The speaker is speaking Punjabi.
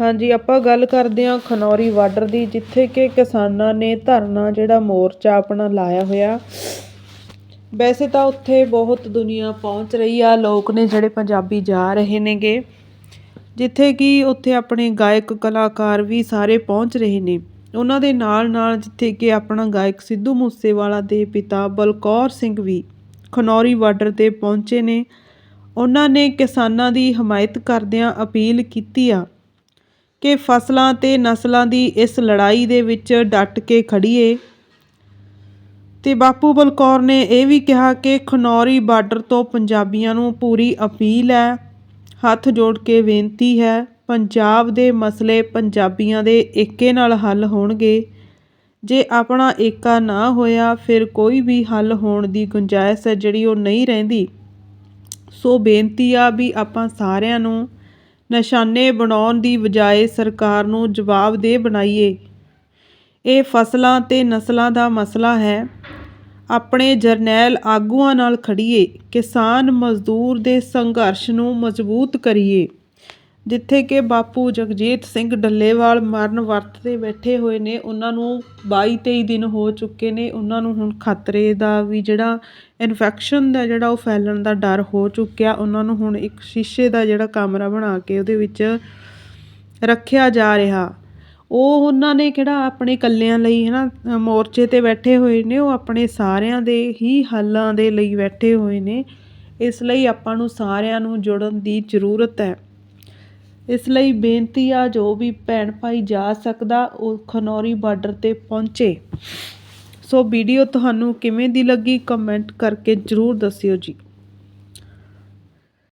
ਹਾਂਜੀ, ਆਪਾਂ ਗੱਲ ਕਰਦੇ ਹਾਂ ਖਨੌਰੀ ਬਾਰਡਰ ਦੀ, ਜਿੱਥੇ ਕਿ ਕਿਸਾਨਾਂ ਨੇ ਧਰਨਾ ਜਿਹੜਾ ਮੋਰਚਾ ਆਪਣਾ ਲਾਇਆ ਹੋਇਆ। ਵੈਸੇ ਤਾਂ ਉੱਥੇ ਬਹੁਤ ਦੁਨੀਆ ਪਹੁੰਚ ਰਹੀ ਆ, ਲੋਕ ਨੇ ਜਿਹੜੇ ਪੰਜਾਬੀ ਜਾ ਰਹੇ ਨੇਗੇ। ਜਿੱਥੇ ਕਿ ਉੱਥੇ ਆਪਣੇ ਗਾਇਕ ਕਲਾਕਾਰ ਵੀ ਸਾਰੇ ਪਹੁੰਚ ਰਹੇ ਨੇ। ਉਹਨਾਂ ਦੇ ਨਾਲ ਨਾਲ ਜਿੱਥੇ ਕਿ ਆਪਣਾ ਗਾਇਕ ਸਿੱਧੂ ਮੂਸੇਵਾਲਾ ਦੇ ਪਿਤਾ ਬਲਕੌਰ ਸਿੰਘ ਵੀ ਖਨੌਰੀ ਬਾਰਡਰ ਤੇ ਪਹੁੰਚੇ ਨੇ। ਉਹਨਾਂ ਨੇ ਕਿਸਾਨਾਂ ਦੀ ਹਮਾਇਤ ਕਰਦਿਆਂ ਅਪੀਲ ਕੀਤੀ ਆ। ਕਿ ਫਸਲਾਂ ਤੇ ਨਸਲਾਂ ਦੀ ਇਸ ਲੜਾਈ ਦੇ ਵਿੱਚ ਡਟ ਕੇ ਖੜੀਏ। ਤੇ ਬਾਪੂ ਬਲਕੌਰ ਨੇ ਇਹ ਵੀ ਕਿਹਾ ਕਿ ਖਨੌਰੀ ਬਾਰਡਰ ਤੋਂ ਪੰਜਾਬੀਆਂ ਨੂੰ ਪੂਰੀ ਅਪੀਲ ਹੈ। ਹੱਥ ਜੋੜ ਕੇ ਬੇਨਤੀ ਹੈ, ਪੰਜਾਬ ਦੇ ਮਸਲੇ ਪੰਜਾਬੀਆਂ ਦੇ ਏਕੇ ਨਾਲ ਹੱਲ ਹੋਣਗੇ। ਜੇ ਆਪਣਾ ਏਕਾ ਨਾ ਹੋਇਆ, ਫਿਰ ਕੋਈ ਵੀ ਹੱਲ ਹੋਣ ਦੀ ਗੁੰਜਾਇਸ਼ ਹੈ ਜਿਹੜੀ ਉਹ ਨਹੀਂ ਰਹਿੰਦੀ। ਸੋ ਬੇਨਤੀ ਆ ਵੀ ਆਪਾਂ ਸਾਰਿਆਂ ਨੂੰ ਨਿਸ਼ਾਨੇ ਬਣਾਉਣ ਦੀ ਬਜਾਏ ਸਰਕਾਰ ਨੂੰ ਜਵਾਬਦੇਹ ਬਣਾਈਏ। ਇਹ ਫਸਲਾਂ ਤੇ ਨਸਲਾਂ ਦਾ ਮਸਲਾ ਹੈ। ਆਪਣੇ ਜਰਨੈਲ ਆਗੂਆਂ ਨਾਲ ਖੜੀਏ ਕਿਸਾਨ ਮਜ਼ਦੂਰ ਦੇ ਸੰਘਰਸ਼ ਨੂੰ ਮਜ਼ਬੂਤ ਕਰੀਏ। ਜਿੱਥੇ ਕਿ ਬਾਪੂ ਜਗਜੀਤ ਸਿੰਘ ਡੱਲੇਵਾਲ ਮਰਨ ਵਰਤ ਤੇ ਬੈਠੇ ਹੋਏ ਨੇ, ਉਹਨਾਂ ਨੂੰ ਬਾਈ ਤੇਈ ਦਿਨ ਹੋ ਚੁੱਕੇ ਨੇ। ਉਹਨਾਂ ਨੂੰ ਹੁਣ ਖਤਰੇ ਦਾ ਵੀ ਜਿਹੜਾ ਇਨਫੈਕਸ਼ਨ ਦਾ ਜਿਹੜਾ ਉਹ ਫੈਲਣ ਦਾ ਡਰ ਹੋ ਚੁੱਕਿਆ। ਉਹਨਾਂ ਨੂੰ ਹੁਣ ਇੱਕ ਸ਼ੀਸ਼ੇ ਦਾ ਜਿਹੜਾ ਕਮਰਾ ਬਣਾ ਕੇ ਉਹਦੇ ਵਿੱਚ ਰੱਖਿਆ ਜਾ ਰਿਹਾ। ਉਹ ਉਹਨਾਂ ਨੇ ਕਿਹੜਾ ਆਪਣੇ ਇਕੱਲਿਆਂ ਲਈ ਹੈ ਨਾ ਮੋਰਚੇ ਤੇ ਬੈਠੇ ਹੋਏ ਨੇ। ਉਹ ਆਪਣੇ ਸਾਰਿਆਂ ਦੇ ਹੀ ਹੱਲਾਂ ਦੇ ਲਈ ਬੈਠੇ ਹੋਏ ਨੇ। ਇਸ ਲਈ ਆਪਾਂ ਨੂੰ ਸਾਰਿਆਂ ਨੂੰ ਜੁੜਨ ਦੀ ਜ਼ਰੂਰਤ ਹੈ। ਇਸ ਲਈ ਬੇਨਤੀ ਆ, ਜੋ ਵੀ ਭੈਣ ਭਾਈ ਜਾ ਸਕਦਾ, ਉਹ ਖਨੌਰੀ ਬਾਰਡਰ ਤੇ ਪਹੁੰਚੇ। ਸੋ ਵੀਡੀਓ ਤੁਹਾਨੂੰ ਕਿਵੇਂ ਦੀ ਲੱਗੀ, ਕਮੈਂਟ ਕਰਕੇ ਜ਼ਰੂਰ ਦੱਸਿਓ ਜੀ।